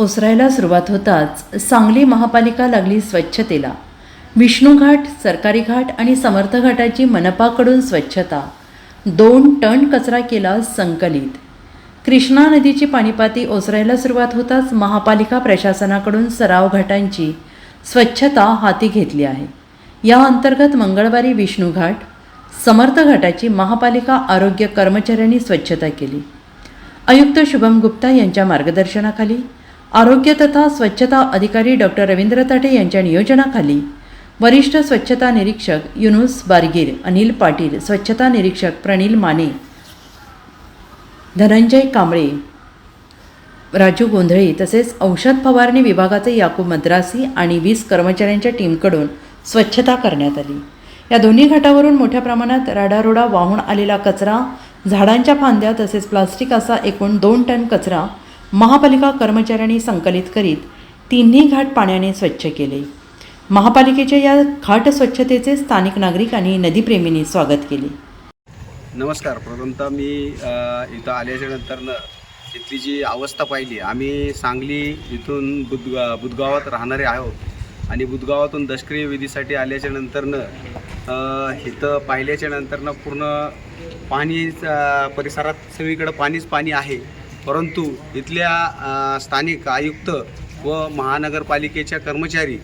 ओसरायला सुरुवात होताच सांगली महापालिका लागली स्वच्छतेला. विष्णूघाट सरकारी घाट आणि समर्थ घाटाची मनपाकडून स्वच्छता. दोन टन कचरा केला संकलित. कृष्णा नदीची पाणीपाती ओसरायला सुरुवात होताच महापालिका प्रशासनाकडून सराव घाटांची स्वच्छता हाती घेतली आहे. या अंतर्गत मंगळवारी विष्णूघाट समर्थ घाटाची महापालिका आरोग्य कर्मचाऱ्यांनी स्वच्छता केली. आयुक्त शुभम गुप्ता यांच्या मार्गदर्शनाखाली आरोग्य तथा स्वच्छता अधिकारी डॉक्टर रवींद्र ताटे यांच्या नियोजनाखाली वरिष्ठ स्वच्छता निरीक्षक युनुस बारगीर अनिल पाटील स्वच्छता निरीक्षक प्रणील माने धनंजय कांबळे राजू गोंधळे तसेच औषध फवारणी विभागाचे याकूब मद्रासी आणि वीस कर्मचाऱ्यांच्या टीमकडून स्वच्छता करण्यात आली. या दोन्ही घाटावरून मोठ्या प्रमाणात राडारोडा वाहून आलेला कचरा झाडांच्या फांद्या तसेच प्लास्टिक असा एकूण दोन टन कचरा महापालिका कर्मचाऱ्यांनी संकलित करीत तिन्ही घाट पाण्याने स्वच्छ केले. महापालिकेच्या या घाट स्वच्छतेचे स्थानिक नागरिक आणि नदीप्रेमींनी स्वागत केले. नमस्कार. प्रथमतः मी इथं आल्याच्या नंतरनं इथली जी अवस्था पाहिली आम्ही सांगली इथून बुद बुदगावात राहणारे आहोत आणि बुदगावातून दष्क्रिय विधीसाठी आल्याच्या नंतरनं इथं पाहिल्याच्या नंतरनं पूर्ण पाणी परिसरात सगळीकडं पाणीच पाणी आहे. परंतु इथल्या स्थानिक आयुक्त व महानगरपालिकेच्या कर्मचारी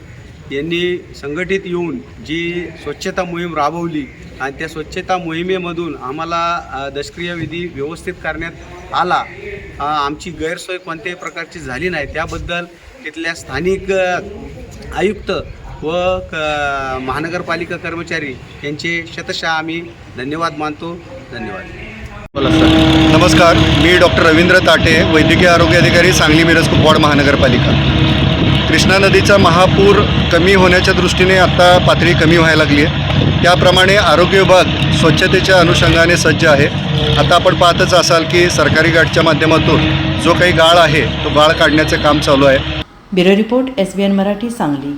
यांनी संघटित येऊन जी स्वच्छता मोहीम राबवली आणि त्या स्वच्छता मोहिमेमधून आम्हाला अ, विधी व्यवस्थित करण्यात आला आमची गैरसोय कोणत्याही प्रकारची झाली नाही. त्याबद्दल तिथल्या स्थानिक आयुक्त व क महानगरपालिका कर्मचारी यांचे शतशः आम्ही धन्यवाद मानतो. धन्यवाद. बोला नमस्कार मी डॉक्टर रवींद्र ताटे वैद्यकीय आरोग्य अधिकारी सांगली मिरज कुपवाड महानगरपालिका. कृष्णा नदीचा महापूर कमी होण्याच्या दृष्टीने आत्ता पातळी कमी व्हायला लागली आहे. त्याप्रमाणे आरोग्य विभाग स्वच्छतेच्या अनुषंगाने सज्ज आहे. आता आपण पाहतच असाल की सरकारी गाठच्या माध्यमातून जो काही गाळ आहे तो गाळ काढण्याचं काम चालू आहे. Bureau report S B N Marathi Sangli.